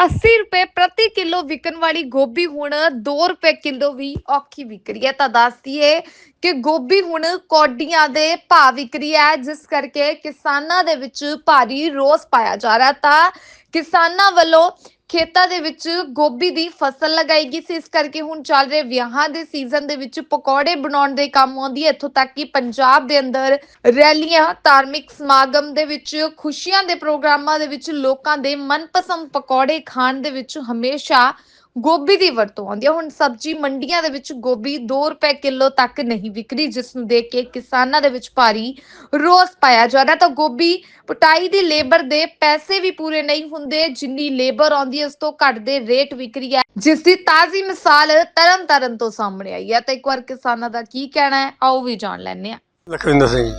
87 ਰੁਪਏ ਪ੍ਰਤੀ ਕਿਲੋ ਵਿਕਣ ਵਾਲੀ ਗੋਭੀ ਹੁਣ 2 ਰੁਪਏ ਕਿਲੋ ਵੀ ਔਖੀ ਵਿਕ ਰਹੀ ਹੈ। ਤਾਂ ਦੱਸਦੀਏ ਕਿ ਗੋਭੀ ਹੁਣ ਕੌਡੀਆਂ ਦੇ ਭਾਅ ਵਿਕ ਰਹੀ ਹੈ, ਜਿਸ ਕਰਕੇ ਕਿਸਾਨਾਂ ਦੇ ਵਿੱਚ ਭਾਰੀ ਰੋਸ ਪਾਇਆ ਜਾ ਰਿਹਾ। ਤਾਂ ਕਿਸਾਨਾਂ ਵੱਲੋਂ ਖੇਤਾਂ ਦੇ ਵਿੱਚ ਗੋਭੀ ਦੀ ਫਸਲ ਲਗਾਈ ਗਈ ਸੀ। ਇਸ ਕਰਕੇ ਹੁਣ ਚੱਲ ਰਹੇ ਵਿਆਹਾਂ ਦੇ ਸੀਜ਼ਨ ਦੇ ਵਿੱਚ ਪਕੌੜੇ ਬਣਾਉਣ ਦੇ ਕੰਮ ਆਉਂਦੀ ਹੈ। ਇੱਥੋਂ ਤੱਕ ਕਿ ਪੰਜਾਬ ਦੇ ਅੰਦਰ ਰੈਲੀਆਂ, ਧਾਰਮਿਕ ਸਮਾਗਮ ਦੇ ਵਿੱਚ, ਖੁਸ਼ੀਆਂ ਦੇ ਪ੍ਰੋਗਰਾਮਾਂ ਦੇ ਵਿੱਚ ਲੋਕਾਂ ਦੇ ਮਨਪਸੰਦ ਪਕੌੜੇ ਖਾਣ ਦੇ ਵਿੱਚ ਹਮੇਸ਼ਾ ਗੋਭੀ ਦੀ ਵਰਤੋਂ ਆਉਂਦੀ ਹੈ ਹੁਣ ਸਬਜ਼ੀ ਮੰਡੀਆਂ ਦੇ ਵਿੱਚ ਗੋਭੀ 2 ਰੁਪਏ ਕਿਲੋ ਤੱਕ ਨਹੀਂ ਵਿਕਰੀ, ਜਿਸ ਨੂੰ ਦੇਖ ਕੇ ਕਿਸਾਨਾਂ ਦੇ ਵਿੱਚ ਭਾਰੀ ਰੋਸ ਪਾਇਆ ਜਾ ਰਿਹਾ। ਤਾਂ ਗੋਭੀ ਪਟਾਈ ਦੀ ਲੇਬਰ ਦੇ ਪੈਸੇ ਵੀ ਪੂਰੇ ਨਹੀਂ ਹੁੰਦੇ, ਜਿੰਨੀ ਲੇਬਰ ਆਉਂਦੀ ਹੈ ਉਸ ਤੋਂ ਘੱਟ ਦੇ ਰੇਟ ਵਿਕਰੀ ਹੈ ਜਿਸ ਦੀ ਤਾਜ਼ੀ ਮਿਸਾਲ ਤਰਨ ਤਾਰਨ ਤੋਂ ਸਾਹਮਣੇ ਆਈ ਹੈ ਤਾਂ ਇੱਕ ਵਾਰ ਕਿਸਾਨਾਂ ਦਾ ਕੀ ਕਹਿਣਾ ਹੈ, ਆਓ ਵੀ ਜਾਣ ਲੈਂਦੇ ਹਾਂ ਲਖਵਿੰਦਰ ਸਿੰਘ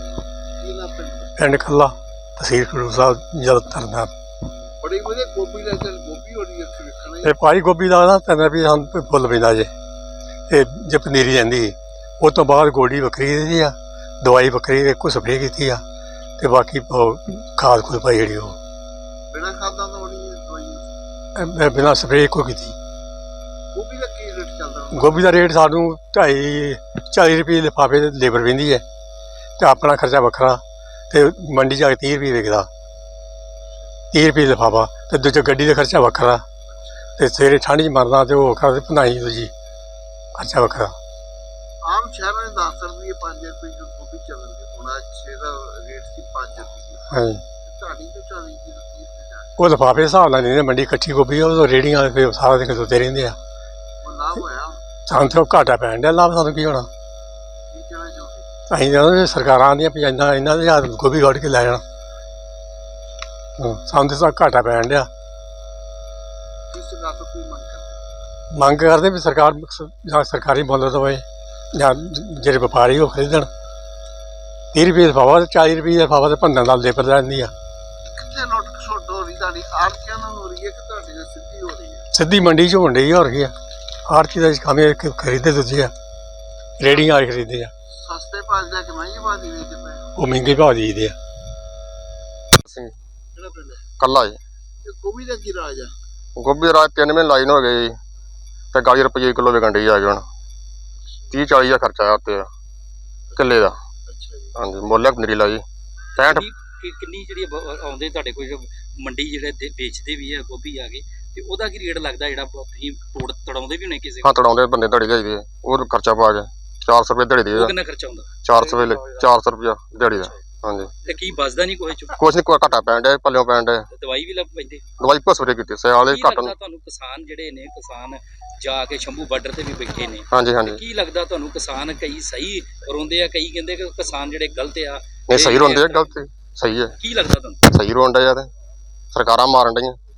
ਪਿੰਡ ਪਿੰਡ ਤਹਿਸੀਲ ਖਡੂਰ ਸਾਹਿਬ ਜਲ ਤਰਨਾ ਬੜੀ ਵਧੀਆ ਗੋਭੀ ਲੈ ਚੱਲ ਗੋਭੀ ਹੋਣੀ ਅੱਖ ਵੇਖਣਾ ਹੀ ਇਹ ਪਾਈ ਗੋਭੀ ਦਾ ਨਾ ਤੈਨੂੰ ਵੀ ਹਨ ਫੁੱਲ ਪੈਂਦਾ ਜੇ। ਇਹ ਜੇ ਪਨੀਰੀ ਜਾਂਦੀ ਉਹ ਤੋਂ ਬਾਅਦ ਗੋਡੀ ਵੱਖਰੀ ਦਿੱਤੀ ਆ ਦਵਾਈ ਵੱਖਰੀ ਇੱਕੋ ਸਪਰੇਅ ਕੀਤੀ ਆ ਤੇ ਬਾਕੀ ਖਾਦ ਖੁਦ ਪਾਈ ਜਿਹੜੀ ਉਹ। ਬਿਨਾ ਖਾਦਾਂ ਤੋਂ ਦਵਾਈ? ਕੀਤੀ। ਗੋਭੀ ਦਾ ਕੀ ਰੇਟ ਚੱਲਦਾ ਹੁਣ? ਗੋਭੀ ਦਾ ਰੇਟ ਸਾਨੂੰ 2.5 40 ਰੁਪਏ ਲਿਫਾਫੇ ਦੇ ਲੇਬਰ ਪੈਂਦੀ ਹੈ ਤੇ ਆਪਣਾ ਖਰਚਾ ਵੱਖਰਾ ਤੇ ਮੰਡੀ ਜਾ ਕੇ 30 ਰੁਪਏ ਵਿਕਦਾ। 30 ਰੁਪਏ ਲਿਫਾਫਾ ਤੇ ਦੂਜਾ ਗੱਡੀ ਦਾ ਖਰਚਾ ਵੱਖਰਾ। ਤੇ ਸਵੇਰੇ ਠੰਡ 'ਚ ਮਰਨਾ ਤੇ ਉਹ ਤੇ ਭੰਨਾਈ ਦੂਜੀ ਖਰਚਾ ਵੱਖਰਾ। ਆਮ ਸ਼ਹਿਰਾਂ ਦੇ 10 ਰੁਪਏ 5 ਰੁਪਏ ਜੋ ਗੋਭੀ ਚੱਲਦੀ ਹੁਣ ਅੱਜ ਛੇ ਦਾ ਰੇਟ ਸੀ 5 ਰੁਪਏ ਹਾਂਜੀ। ਢਾੜੀ ਤੋਂ 40 ਦੀ 30 ਤੇ ਜਾ ਉਹ ਲਿਫਾਫੇ ਹਿਸਾਬ ਨਾਲ ਨਹੀਂ ਮੰਡੀ ਇਕੱਠੀ ਗੋਭੀ ਉਹ ਰੇੜੀਆਂ ਵਾਲੇ ਫਿਰ ਸਾਰਾ ਦਿਨ ਖਲੋਤੇ ਰਹਿੰਦੇ ਆ। ਉਹ ਲਾਭ ਹੋਇਆ? ਸਾਨੂੰ ਤੇ ਉਹ ਘਾਟਾ ਪੈਣ ਡਿਆ ਲਾਭ ਸਾਨੂੰ ਕੀ ਹੋਣਾ? ਅਸੀਂ ਵੀ ਸਰਕਾਰਾਂ ਦੀਆਂ ਪੰਜਾਂ ਇਹਨਾਂ ਦੇ ਹੱਥ ਗੋਭੀ ਕੱਢ ਕੇ ਲੈ ਜਾਣ। ਹਾਂ, ਸਾਨੂੰ ਤੇ ਤਾਂ ਘਾਟਾ ਪੈਣ ਡਿਆ। ਕਿਸ ਗੱਲ ਤੋਂ ਕੀ ਮੰਗ ਕਰਦੇ। ਮੰਗ ਕਰਦੇ ਵੀ ਸਰਕਾਰ ਸ- ਜਾਂ ਸਰਕਾਰੀ ਮੁੱਲ ਦਵੇ ਜਾਂ ਜਿਹੜੇ ਵਪਾਰੀ ਉਹ ਖਰੀਦਣ। 30 ਰੁਪਏ ਦਾ ਫਾਵਾ ਤੇ 40 ਰੁਪਏ ਦਾ ਫਾਵਾ ਤੇ ਭੰਨਣ ਦਾ ਲੇਬਰ ਲੈਂਦੀ ਆ। ਕਿੱਥੇ ਲੁੱਟ ਖਸੁੱਟ ਹੋ ਰਹੀ ਤੁਹਾਡੀ? ਆੜਤੀਆਂ ਨਾਲ ਹੋ ਰਹੀ ਹੈ ਕਿ ਤੁਹਾਡੀ ਨਾਲ ਸਿੱਧੀ ਹੋ ਰਹੀ ਹੈ? ਸਿੱਧੀ ਮੰਡੀ 'ਚ ਹੋਣ ਆ, ਹੋਰ ਕੀ ਆ। ਆਰਤੀ ਦਾ ਕਾਮੇ ਖਰੀਦੇ ਦੂਜੇ ਆ। ਰੇੜੀਆਂ ਵਾਲੇ ਖਰੀਦੇ ਆ। ਸਸਤੇ ਭਾਅ ਜਾ ਕੇ ਮਹਿੰਗੇ ਭਾਅ ਦੀ ਵੇਚਦੇ ਪਏ ਉਹ ਮਹਿੰਗੇ ਭਾਅ ਦੇਈਦੇ ਆ। ਕਿਹੜਾ ਪਿੰਡ ਹੈ? ਕੱਲਾ ਜੀ। ਇਹ ਗੋਭੀ ਦਾ ਕੀ ਰਾਜ ਆ? ਗੋਭੀ ਰਾਜ ਮਹੀਨੇ ਲਾਈਨ ਹੋ ਗਏ ਜੀ। ਤੇ 40 ਰੁਪਏ ਕਿਲੋ ਵਿਕਣ ਡਈ ਆ ਗਈ ਹੁਣ। 30 40 ਦਾ ਖਰਚਾ ਆ ਉੱਤੇ ਕਿੱਲੇ ਦਾ। ਅੱਛਾ ਜੀ। ਹਾਂਜੀ ਮੁੱਲ ਹੈ ਪਨੀਰੀ ਲਾਈ 65 ਕਿੰਨੀ ਕਿ- ਕਿੰਨੀ ਜਿਹੜੀ ਬ- ਆਉਂਦੇ ਤੁਹਾਡੇ ਕੋਲ ਜੋ ਮੰਡੀ ਜਿਹੜੇ ਦੇ- ਵੇਚਦੇ ਵੀ ਆ ਗੋਭੀ ਆ ਗਏ ਤੇ ਉਹਦਾ ਕੀ ਰੇਟ ਲੱਗਦਾ ਜਿਹੜਾ ਤੁਸੀਂ ਤੋੜ ਤੜਾਉਂਦੇ ਵੀ ਹੋਣੇ ਕਿਸੇ ਹਾਂ ਤੜਾਉਂਦੇ ਬੰਦੇ ਦਿਹਾੜੀ ਦੇ ਦੇ ਉਹ ਖਰਚਾ ਪਾ ਕੇ 400 ਰੁਪਏ ਦਿਹਾੜੀ ਦੇ ਉਹ ਕਿੰਨਾ ਖਰਚਾ ਆਉਂਦਾ? 400 ਰੁਪਏ 400 ਰੁਪਏ ਦਿਹਾੜੀ ਦਾ। ਹਾਂਜੀ। ਤੇ ਕੀ ਬਚਦਾ ਨਹੀਂ ਕੋਈ ਚੋਂ ਕੁਛ ਨਹੀਂ ਕੋਈ ਘਾਟਾ ਪੈਣ ਡਿਆ ਪੱਲਿਓਂ ਪੈਣ ਡਿਆ। ਤੇ ਦਵਾਈ ਵੀ ਲੱਗ ਪੈਂਦੇ? ਦਵਾਈ ਭਸਵਰੇ ਕੀਤੀ ਸਿਆਲੇ ਕੀ ਘੱਟ ਲੱਗਦਾ ਤੁਹਾਨੂੰ ਕਿਸਾਨ ਜਿਹੜੇ ਨੇ ਕਿਸਾਨ ਜਾ ਕੇ ਸ਼ੰਭੂ ਬਾਰਡਰ ਤੇ ਵੀ ਬੈਠੇ ਨੇ? ਹਾਂਜੀ ਹਾਂਜੀ। ਕੀ ਲੱਗਦਾ ਤੁਹਾਨੂੰ ਕਿਸਾਨ ਕਈ ਸਹੀ ਰੋਂਦੇ ਆ ਕਈ ਕਹਿੰਦੇ ਕਿ ਕਿਸਾਨ ਜਿਹੜੇ ਗਲਤ ਆ? ਨਹੀਂ ਸਹੀ ਰੋਂਦੇ ਆ ਗਲਤ ਸਹੀ ਹੈ ਕੀ ਲੱਗਦਾ ਤੁਹਾਨੂੰ? ਸਹੀ ਡਿਆ ਤੇ ਸਰਕਾਰਾਂ ਮਾਰਨ ਡਈਆਂ।